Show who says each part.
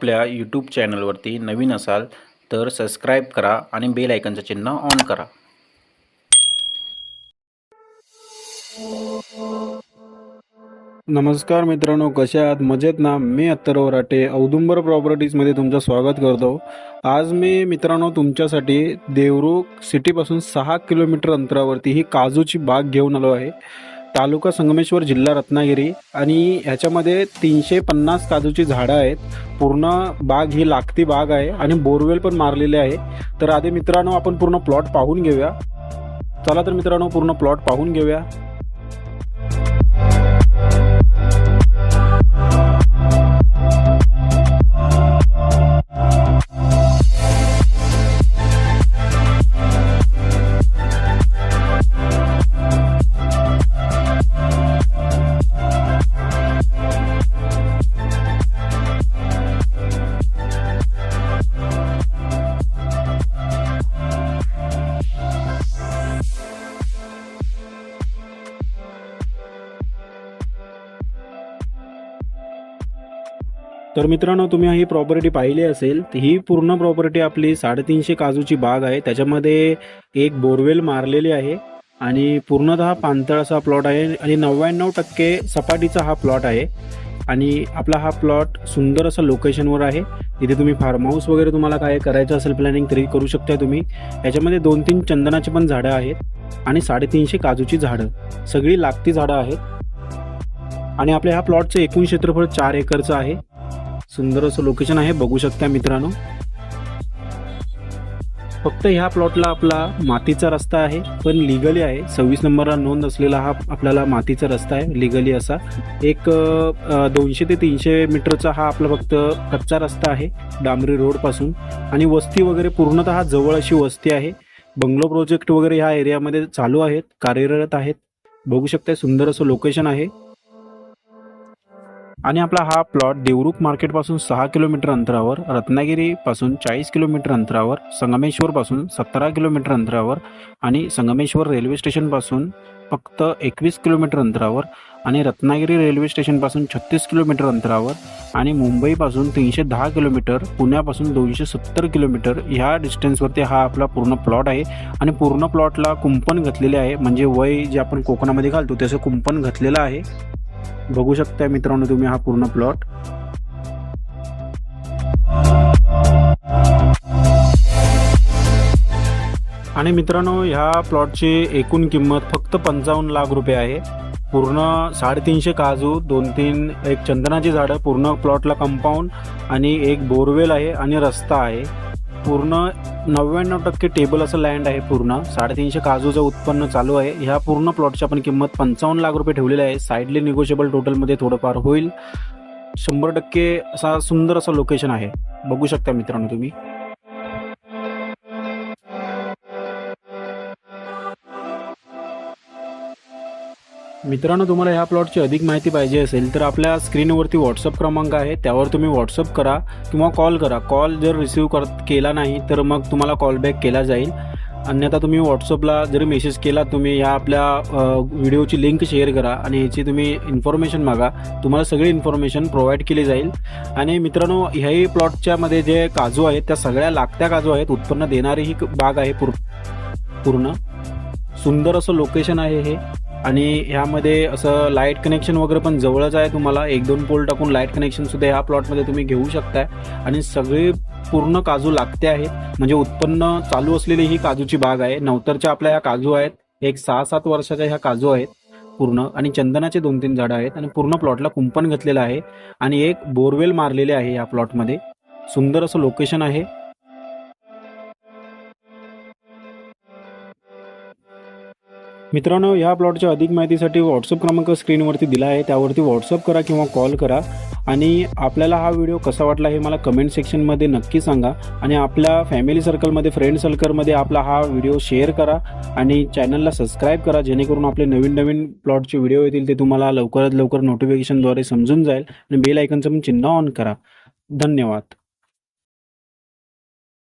Speaker 1: आपल्या यूट्यूब चॅनलवरती नवीन असाल तर सबस्क्राईब करा आणि बेल आयकनचं चिन्ह ऑन करा.
Speaker 2: नमस्कार मित्रांनो कसे आहात? मजेत ना? मी अत्तरव राटे औदुंबर प्रॉपर्टीजमध्ये तुमचं स्वागत करतो. आज मी मित्रांनो तुमच्यासाठी देवरुख सिटीपासून सहा किलोमीटर अंतरावरती ही काजूची बाग घेऊन आलो आहे. तालुका संगमेश्वर जिल्हा रत्नागिरी आणि ह्याच्यामध्ये तीनशे पन्नास काजूची झाडं आहेत. पूर्ण बाग ही लागती बाग आहे आणि बोरवेल पण मारलेले आहे. तर आधी मित्रांनो आपण पूर्ण प्लॉट पाहून घेऊया. चला तर मित्रांनो पूर्ण प्लॉट पाहून घेऊया. तर मित्रांनो तुम्ही ही प्रॉपर्टी पाहिली असेल तर ही पूर्ण प्रॉपर्टी आपली साडेतीनशे काजूची बाग आहे. त्याच्यामध्ये एक बोरवेल मारलेली आहे आणि पूर्णतः पांतळ असा प्लॉट आहे आणि नव्याण्णव टक्के सपाटीचा हा प्लॉट आहे. आणि आपला हा प्लॉट सुंदर असं लोकेशनवर आहे. इथे तुम्ही फार्म हाऊस वगैरे तुम्हाला काय करायचं असेल प्लॅनिंग तरी करू शकता तुम्ही. याच्यामध्ये दोन तीन चंदनाची पण झाडं आहेत आणि साडेतीनशे काजूची झाडं. सगळी लागती झाडं आहेत. आणि आपल्या ह्या प्लॉटचं एकूण क्षेत्रफळ चार एकरचं आहे. सुंदर असं लोकेशन आहे बघू शकता मित्रांनो. फक्त ह्या प्लॉटला आपला मातीचा रस्ता आहे पण लिगली आहे. सव्वीस नंबरला नोंद असलेला हा आपल्याला मातीचा रस्ता आहे लिगली असा. एक दोनशे ते तीनशे मीटरचा हा आपला फक्त कच्चा रस्ता आहे डांबरी रोडपासून. आणि वस्ती वगैरे पूर्णतः जवळ अशी वस्ती आहे. बंगलो प्रोजेक्ट वगैरे ह्या एरियामध्ये चालू आहेत कार्यरत आहेत. बघू शकता सुंदर असं लोकेशन आहे. आणि आपला हा प्लॉट देवरुख मार्केटपासून सहा किलोमीटर अंतरावर रत्नागिरीपासून चाळीस किलोमीटर अंतरावर संगमेश्वरपासून सतरा किलोमीटर अंतरावर आणि संगमेश्वर रेल्वे स्टेशनपासून फक्त एकवीस किलोमीटर अंतरावर आणि रत्नागिरी रेल्वे स्टेशनपासून छत्तीस किलोमीटर अंतरावर आणि मुंबईपासून तीनशे दहा किलोमीटर पुण्यापासून दोनशे सत्तर किलोमीटर ह्या डिस्टन्सवरती हा आपला पूर्ण प्लॉट आहे. आणि पूर्ण प्लॉटला कुंपण घातलेले आहे. म्हणजे वय जे आपण कोकणामध्ये घालतो त्याचं कुंपण घातलेलं आहे. बघू शकताय मित्रांनो तुम्ही हा पूर्ण प्लॉट आणि मित्रांनो ह्या प्लॉटची एकूण किंमत फक्त पंचावन्न लाख रुपये आहे. पूर्ण साडेतीनशे काजू दोन तीन एक चंदनाची झाडं पूर्ण प्लॉटला कंपाऊंड आणि एक बोरवेल आहे आणि रस्ता आहे. पूर्ण नव्याण्णव टक्के टेबल असं लँड आहे पूर्ण. साडेतीनशे काजूचं उत्पन्न चालू आहे. ह्या पूर्ण प्लॉटची आपण किंमत पंचावन्न लाख रुपये ठेवलेली आहे. साईडली निगोशिएबल टोटलमध्ये थोडंफार होईल. शंभर टक्के असा सुंदर असं लोकेशन आहे. बघू शकता मित्रांनो तुम्ही. मित्रांनो तुम्हाला ह्या प्लॉटची अधिक माहिती पाहिजे असेल तर आपल्या स्क्रीनवरती व्हॉट्सअप क्रमांक आहे. त्यावर तुम्ही व्हॉट्सअप करा किंवा कॉल करा. कॉल जर रिसीव कर केला नाही तर मग तुम्हाला कॉल बॅक केला जाईल. अन्यथा तुम्ही व्हॉट्सअपला जरी मेसेज केला तुम्ही ह्या आपल्या व्हिडिओची लिंक शेअर करा आणि याची तुम्ही इन्फॉर्मेशन मागा. तुम्हाला सगळी इन्फॉर्मेशन प्रोव्हाइड केली जाईल. आणि मित्रांनो ह्याही प्लॉटच्या मध्ये जे काजू आहेत त्या सगळ्या लागत्या काजू आहेत. उत्पन्न देणारी ही बाग आहे पूर पूर्ण. सुंदर असं लोकेशन आहे हे. आणि ह्यामध्ये असं लाइट कनेक्शन वगैरे पण जवळच आहे. तुम्हाला एक दोन पोल टाकून लाइट कनेक्शनसुद्धा ह्या प्लॉटमध्ये तुम्ही घेऊ शकताय. आणि सगळे पूर्ण काजू लागते आहेत म्हणजे उत्पन्न चालू असलेली ही काजूची बाग आहे. नवतरच्या आपल्या ह्या काजू आहेत. एक सहा सात वर्षाच्या ह्या काजू आहेत पूर्ण. आणि चंदनाचे दोन तीन झाडं आहेत. आणि पूर्ण प्लॉटला कुंपण घातलेलं आहे. आणि एक बोरवेल मारलेले आहे या प्लॉटमध्ये सुंदर असं लोकेशन आहे. मित्रांनो या प्लॉटच्या अधिक माहितीसाठी व्हॉट्सअप क्रमांक स्क्रीनवरती दिला आहे. त्यावरती व्हॉट्सअप करा किंवा कॉल करा. आणि आपल्याला हा व्हिडिओ कसा वाटला हे मला कमेंट सेक्शनमध्ये नक्की सांगा. आणि आपल्या फॅमिली सर्कलमध्ये फ्रेंड सर्कलमध्ये आपला हा व्हिडिओ शेअर करा. आणि चॅनलला सबस्क्राईब करा. जेणेकरून आपले नवीन नवीन प्लॉटचे व्हिडिओ येतील ते तुम्हाला लवकरात लवकर नोटिफिकेशनद्वारे समजून जाईल. आणि बेल आयकनचं पण चिन्ह ऑन करा. धन्यवाद.